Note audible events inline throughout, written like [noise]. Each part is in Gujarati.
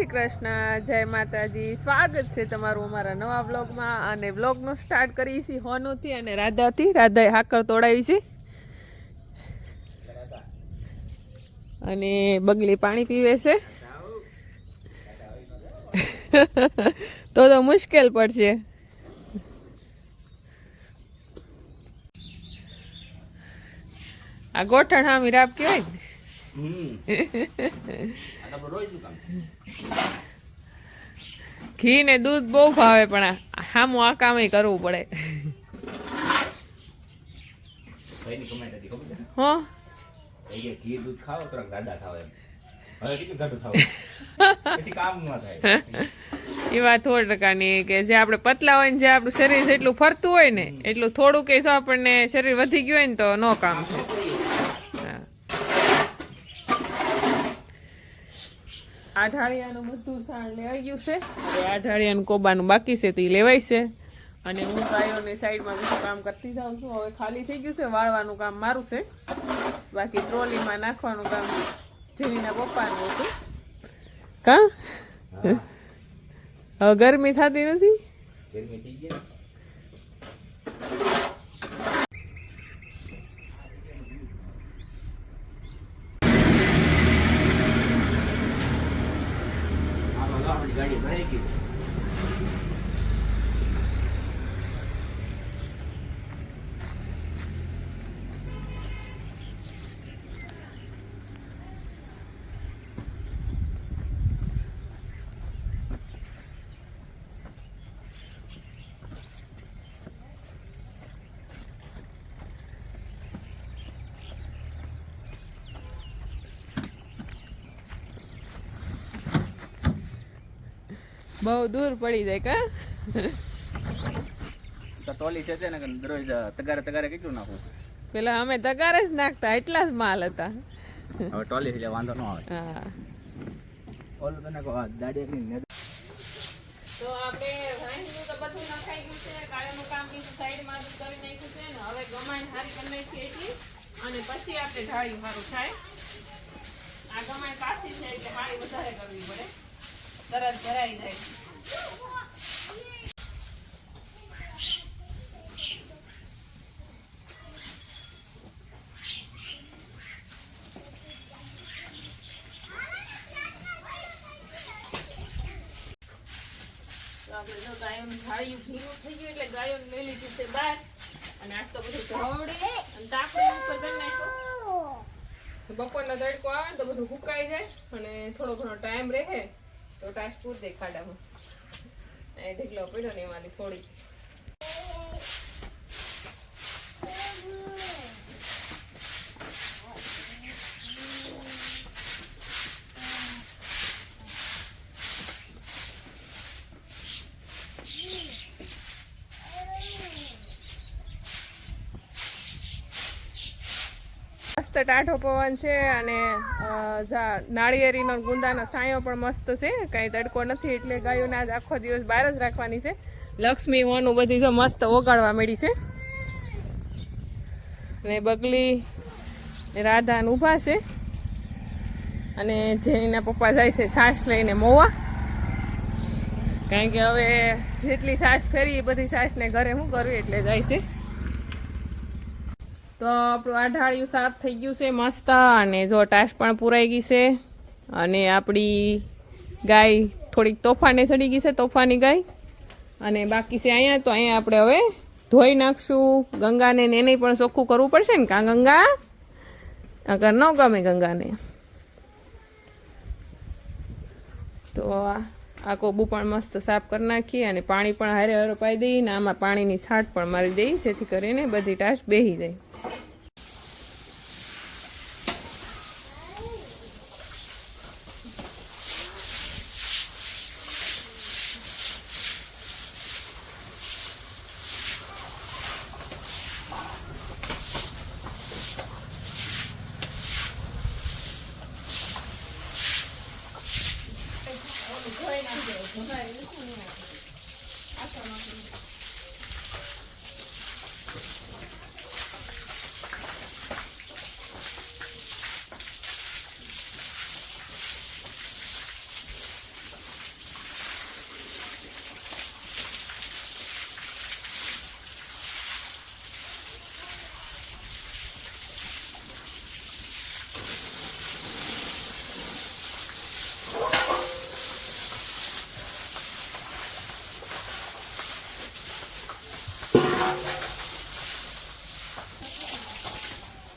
શ્રી કૃષ્ણ, જય માતાજી. સ્વાગત છે તમારું અમારા નવા વ્લોગમાં. અને વ્લોગનો સ્ટાર્ટ કરીએ છીએ હોનુથી અને રાધાથી. રાધાએ હાકર તોડાવી છે. અને બગલી પાણી પીવે છે. [laughs] તો તો મુશ્કેલ પડશે. આ ગોઠણ હામી રાપ કહેવાય ને. [laughs] ઘી ને દૂધ બહુ ભાવે પણ હામું આ કામ કરવું પડે. હો? ઘી દૂધ ખાઓ તો ગાડા ખાવ એમ એ વાત સો ટકાની કે જે આપણે પતલા હોય ને જે આપણું શરીર જેટલું ફરતું હોય ને એટલું થોડું કે જો આપણને શરીર વધી ગયું હોય ને તો નો કામ થાય હા. આ ઢાળિયાનું બધું સાણ લેવાઈ ગયું છે. હવે આઢાળિયાનું કોબાનું બાકી છે તો એ લેવાય છે. અને હું ગાયોની સાઈડમાં બીજું કામ કરતી જાઉં છું. હવે ખાલી થઈ ગયું છે વાળવાનું કામ મારું છે. બાકી ટ્રોલીમાં નાખવાનું કામ જીવીના પપ્પાનું હતું. કા? હવે ગરમી થતી નથી? ગરમી થઈ ગઈ ને. હાલો, હાલો, આપણી ગાડી ભરાઈ ગઈ બહુ દૂર પડી જાય કા? તો ટોલી છે ને દરરોજ તગારે તગારે કેટલું નાખું પેલા અમે તગારે જ નાખતા એટલા જ માલ હતા. હવે ટોલી એટલે વાંધો ન આવે. હા. ઓલું તને કહો, દાડી તો આપણે વાંસનું તો બધું નખાઈ ગયું છે કાળાનું કામ બીજું સાઈડમાં કરી નાખ્યું છે ને હવે ગમાણ હારી કરી નાખી એટલી અને પછી આપણે ઢાળી મારું થાય. આ ગમાણ છે એટલે મારી વધારે કરવી પડે. તરત ભરાઈ જાય. આપણે જો ગાયોનું થઈ ગયું એટલે ગાયોને લઈ લીધું છે અને આજ તો બધું અને તાપણી ઉપર કરી નાખ્યો. બપોરનો તડકો આવે તો બધું સુકાઈ જાય. અને થોડો ઘણો ટાઈમ રહે. તો ખાડામાં એ ઢીકલો પડ્યો ને એમાંથી થોડી મસ્ત ટાઢો પવન છે અને નાળિયેરીનો ગુંદાનો સાયો પણ મસ્ત છે. કાંઈ તડકો નથી એટલે ગાયોને આજ આખો દિવસ બહાર જ રાખવાની છે. લક્ષ્મી હોનું બધી જો મસ્ત ઓગાળવા મળી છે. ને બગલી રાધાન ઊભા છે. અને જેના પપ્પા જાય છે સાસ લઈને મોવા. કારણ કે હવે જેટલી સાસ ફેરી એ બધી સાસને ઘરે શું કરવી એટલે જાય છે. તો આપણું આ ઢાળિયું સાફ થઈ ગયું છે મસ્ત અને જો ટાશ પણ પુરાઈ ગઈ છે અને આપણી ગાય થોડીક તોફાને ચડી ગઈ છે, તોફાની ગાય. અને બાકી છે અહીંયા, તો અહીંયા આપણે હવે ધોઈ નાખશું. ગંગાને ને એને પણ ચોખ્ખું કરવું પડશે ને કાં ગંગા? અગર ન ગમે ગંગાને. તો આ આ કોબુ પણ મસ્ત સાફ કરી નાખી અને પાણી પણ હારે હારે પાઈ દઈ ને આમાં પાણીની છાંટ પણ મારી દઈ, જેથી કરીને બધી ટાશ બેહી જાય.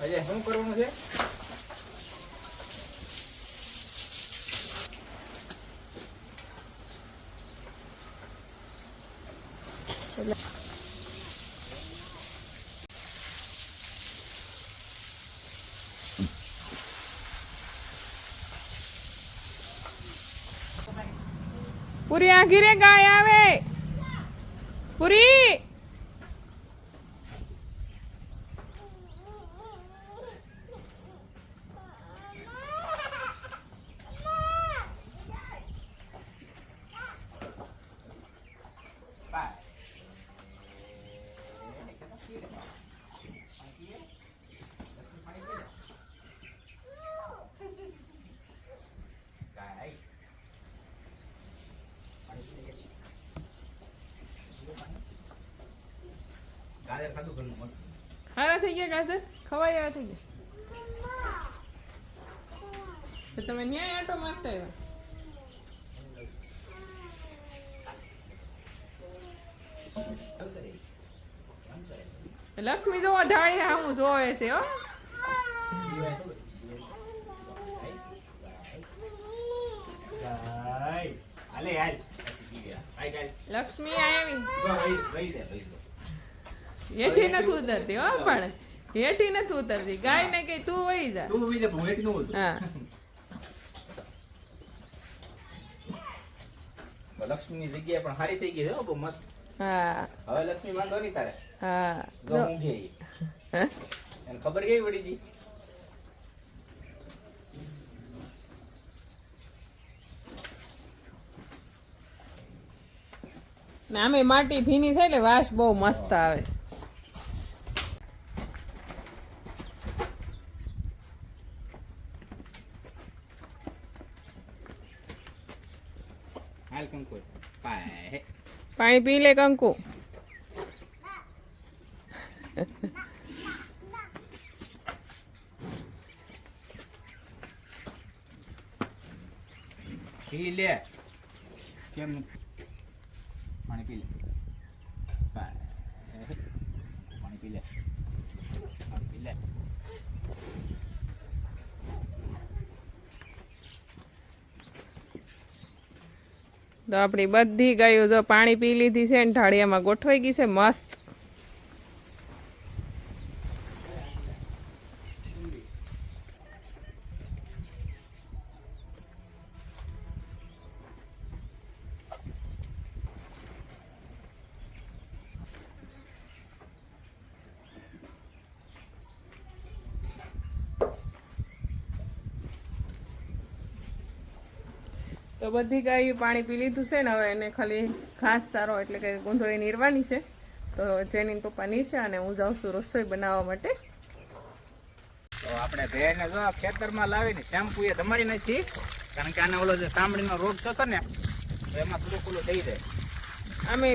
અજય શું કરવાનું છે? પુરી આઘી રે ગાય આવે. પૂરી બાય ગાય ગાય ખાધું ઘરનું મસ્ત હારા થઈ ગયા ગાજર? ખવાય આવ્યા થઈ ગયા? તો તમે ન્યાય આટો મારતા આવ્યા. લક્ષ્મી તો ઢાળી હામું જોવે છે હો લક્ષ્મી આવી હેઠી નથી ઉતરતી હો પણ હેઠી નથી ઉતરતી ગાય ને કઈ તું વહી જા હા લક્ષ્મી ની જગ્યાએ પણ સારી થઈ ગઈ છે મસ્ત હા હવે લક્ષ્મી માંગો નહીં તારે હા. ખબર કેવી પડી ને આમે માટી ભીની થાય એટલે વાસ બહુ મસ્ત આવે. પાણી પી લે કંકુ. પી લે. કેમ? પાણી પી લે. પાણી પી લે. પી લે. તો આપણી બધી ગાયો જો પાણી પી લીધી છે ને ઢાળિયામાં ગોઠવાઈ ગઈ છે, મસ્ત. તો બધી ગાય પાણી પી લીધું છે ને હવે એને ખાલી ઘાસ સારો એટલે કે ગૂંધળી નીરવાની છે. તો જેની પપ્પા નીચે અને હું જાઉં છું રસોઈ બનાવવા માટે. તો આપણે ભેળને જો ખેતરમાં લાવીને શેમ્પુ એ ધમાડી નથી કારણ કે આને ઓલો જે ચામડીનો રોગ થતો ને એમાં થોડું ખુલ્લું થઈ જાય. અમે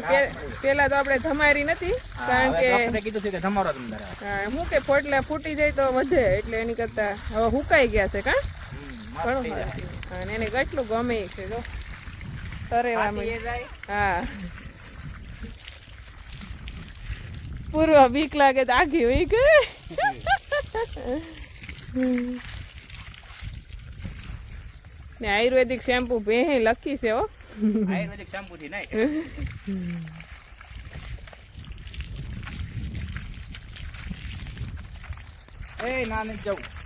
પેલા તો આપણે ધમારી નથી કારણ કે કીધું છે કે ધમારો હું કે પોટલા ફૂટી જાય તો વધે એટલે એની કરતા હવે હુકાઈ ગયા છે કા? અને એને કેટલું ગમે છે જો. હા. પૂર્વ બીક લાગે તો આખી હોય ગઈ ને આયુર્વેદિક શેમ્પુ ભે લખી છે હો. આયુર્વેદિક શેમ્પુ થી નહીં. એ ના નથી જવું.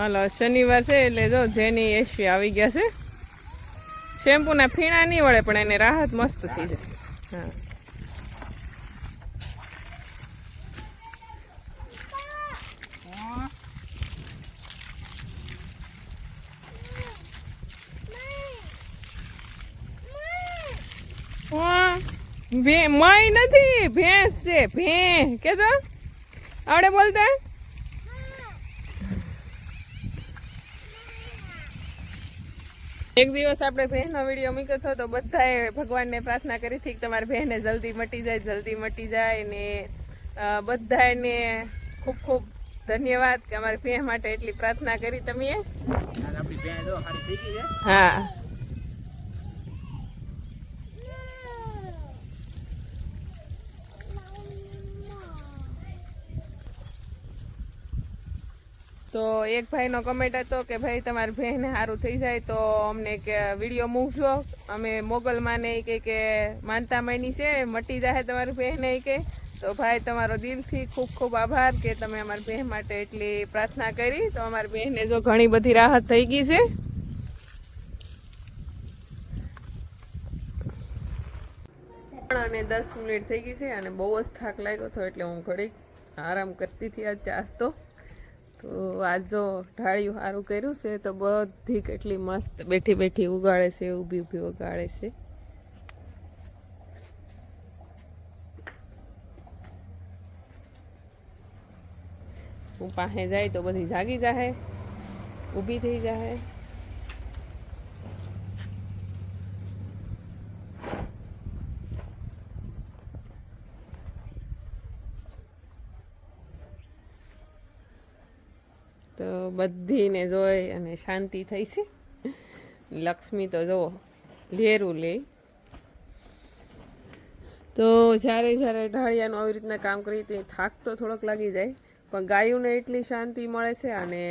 હાલો, શનિવાર છે એટલે જો જેની એશવી આવી ગયા છે. શેમ્પૂના ફીણા નહીં વળે, પણ એને રાહત મસ્ત થઈ જાય. હા. મય નથી, ભેંસ છે ભે કે તો આવડે બોલતા? એક દિવસ આપણે બહેનનો વીડિયો મૂક્યો હતો તો બધાએ ભગવાનને પ્રાર્થના કરી હતી કે તમારી બહેને જલ્દી મટી જાય જલ્દી મટી જાય ને બધાને ખૂબ ખૂબ ધન્યવાદ કે અમારી બહેન માટે એટલી પ્રાર્થના કરી તમે. હા. તો એક ભાઈનો કમેન્ટ હતો કે, ભાઈ, તમારી બહેન સારું થઈ જાય તો અમને કે વીડિયો મૂકજો. અમે મોગલમાં ને કે કે માનતા માની છે, મટી જાય તમારી બહેને કે. તો ભાઈ, તમારો દિલથી ખૂબ ખૂબ આભાર કે તમે અમારી બહેન માટે એટલી પ્રાર્થના કરી. તો અમારી બહેનને જો ઘણી બધી રાહત થઈ ગઈ છે. અને દસ મિનિટ થઈ ગઈ છે અને બહુ જ થાક લાગ્યો હતો એટલે હું ઘડીક આરામ કરતી હતી આજ ચાસ તો. તો આજ જો ઢાળિયું સારું કર્યું છે, તો બધી કેટલી મસ્ત બેઠી બેઠી ઉગાડે છે, ઊભી ઊભી ઉગાડે છે. હું પાસે જાય તો બધી જાગી જાહે, ઊભી થઈ જાહે તો બધીને જોઈ અને શાંતિ થઈ છે લક્ષ્મી તો જુઓ લેરું લે તો જ્યારે જ્યારે ઢાળિયાનું આવી રીતના કામ કરીએ તે થાક તો થોડોક લાગી જાય પણ ગાયોને એટલી શાંતિ મળે છે અને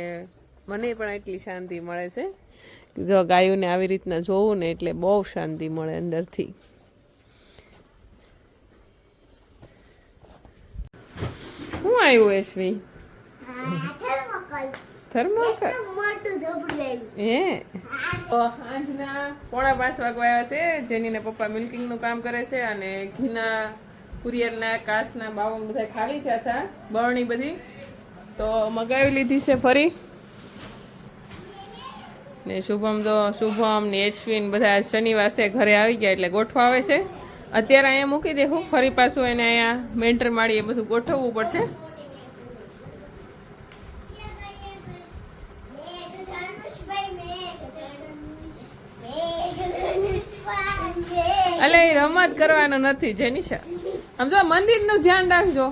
મને પણ એટલી શાંતિ મળે છે જો ગાયોને આવી રીતના જોવું ને એટલે બહુ શાંતિ મળે અંદરથી શું આવ્યું એસવી થર્મોકલ? હે સાંજના પોણા પાંચ વાગવા આવ્યા છે. જેનીને પપ્પા મિલ્કિંગનું કામ કરે છે અને ઘીના કુરિયરના કાસના બાવન બધા ખાલી છે હતા બરણી બધી. તો મગાવી લીધી છે ફરી. ને શુભમ તો શુભમ ને એચવીન બધા શનિવાર છે ઘરે આવી ગયા એટલે ગોઠવા આવે છે. અત્યારે અહીંયા મૂકી દેવું ફરી પાછું એને અહીંયા મેન્ટર માળીએ બધું ગોઠવવું પડશે. એટલે એ રમત કરવાનો નથી જેનિશા આમ જો મંદિરનું ધ્યાન રાખજો.